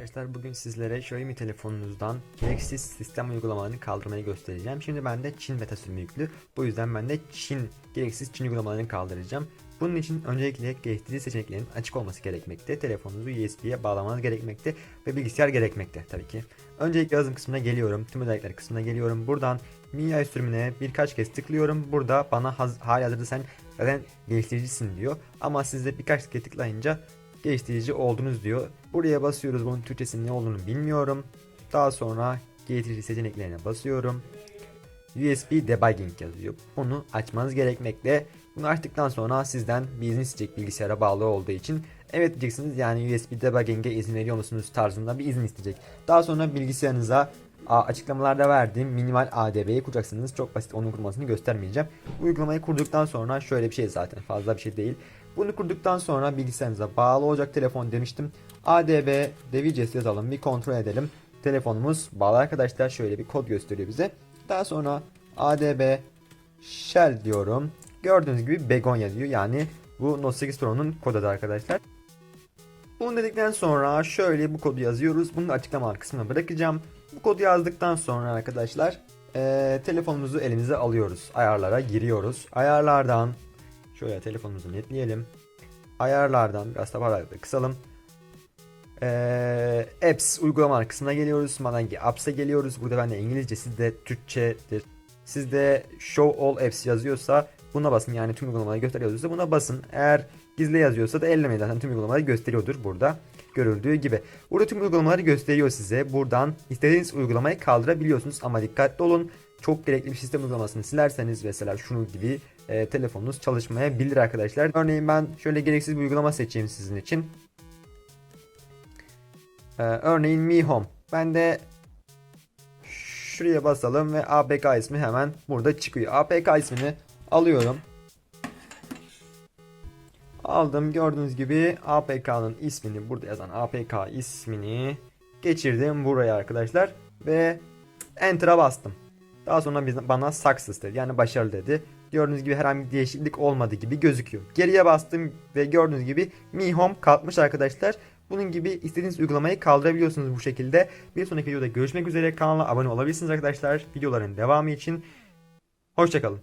Arkadaşlar bugün sizlere Xiaomi telefonunuzdan gereksiz sistem uygulamalarını kaldırmayı göstereceğim. Şimdi bende Çin beta sürümü yüklü. Bu yüzden ben de Çin gereksiz Çin uygulamalarını kaldıracağım. Bunun için öncelikle geliştirici seçeneklerin açık olması gerekmekte. Telefonunuzu USB'ye bağlamanız gerekmekte ve bilgisayar gerekmekte tabii ki. Öncelikle yazım kısmına geliyorum. Tüm özellikler kısmına geliyorum. Buradan MIUI sürümüne birkaç kez tıklıyorum. Burada bana haz hali hazırda sen zaten geliştiricisin diyor. Ama siz de birkaç kez tıklayınca geliştirici oldunuz diyor. Buraya basıyoruz. Bunun Türkçesinin ne olduğunu bilmiyorum. Daha sonra geliştirici seçeneklerine basıyorum. USB debugging yazıyor. Bunu açmanız gerekmekte. Bunu açtıktan sonra sizden bir izin isteyecek bilgisayara bağlı olduğu için. Evet diyeceksiniz yani USB debugging'e izin veriyor musunuz tarzında bir izin isteyecek. Daha sonra bilgisayarınıza açıklamalarda verdiğim minimal ADB'yi kuracaksınız. Çok basit onun kurmasını göstermeyeceğim. Uygulamayı kurduktan sonra şöyle bir şey zaten fazla bir şey değil. Bunu kurduktan sonra bilgisayarınıza bağlı olacak telefon demiştim. ADB devices yazalım bir kontrol edelim. Telefonumuz bağlı arkadaşlar şöyle bir kod gösteriyor bize. Daha sonra ADB shell diyorum. Gördüğünüz gibi begonya diyor. Yani bu Note 8 Pro'nun kodu adı arkadaşlar. Bunu dedikten sonra şöyle bu kodu yazıyoruz. Bunu da açıklama kısmına bırakacağım. Bu kodu yazdıktan sonra arkadaşlar eee, telefonumuzu elimize alıyoruz. Ayarlara giriyoruz. Ayarlardan şöyle telefonumuzu netleyelim. Ayarlardan biraz da paragrafı kısalım. Eee, apps uygulamalar kısmına geliyoruz. Madangi apps'e geliyoruz. Burada bende İngilizce sizde Türkçedir. Sizde show all apps yazıyorsa buna basın. Yani tüm uygulamaları gösteriyorsa buna basın. Eğer gizli yazıyorsa da ellemeyin. Zaten tüm uygulamaları gösteriyordur burada. Görüldüğü gibi. Burada tüm uygulamaları gösteriyor size. Buradan istediğiniz uygulamayı kaldırabiliyorsunuz. Ama dikkatli olun. Çok gerekli bir sistem uygulamasını silerseniz mesela şunu gibi e, telefonunuz çalışmayabilir arkadaşlar. Örneğin ben şöyle gereksiz bir uygulama seçeyim sizin için. Ee, örneğin Mi Home. Ben de şuraya basalım ve APK ismi hemen burada çıkıyor. APK ismini alıyorum. Aldım gördüğünüz gibi APK'nın ismini burada yazan APK ismini geçirdim buraya arkadaşlar ve Enter'a bastım. Daha sonra bana success dedi yani başarılı dedi. Gördüğünüz gibi herhangi bir değişiklik olmadı gibi gözüküyor. Geriye bastım ve gördüğünüz gibi Mi Home kalkmış arkadaşlar. Bunun gibi istediğiniz uygulamayı kaldırabiliyorsunuz bu şekilde. Bir sonraki videoda görüşmek üzere. Kanala abone olabilirsiniz arkadaşlar. Videoların devamı için. Hoşçakalın.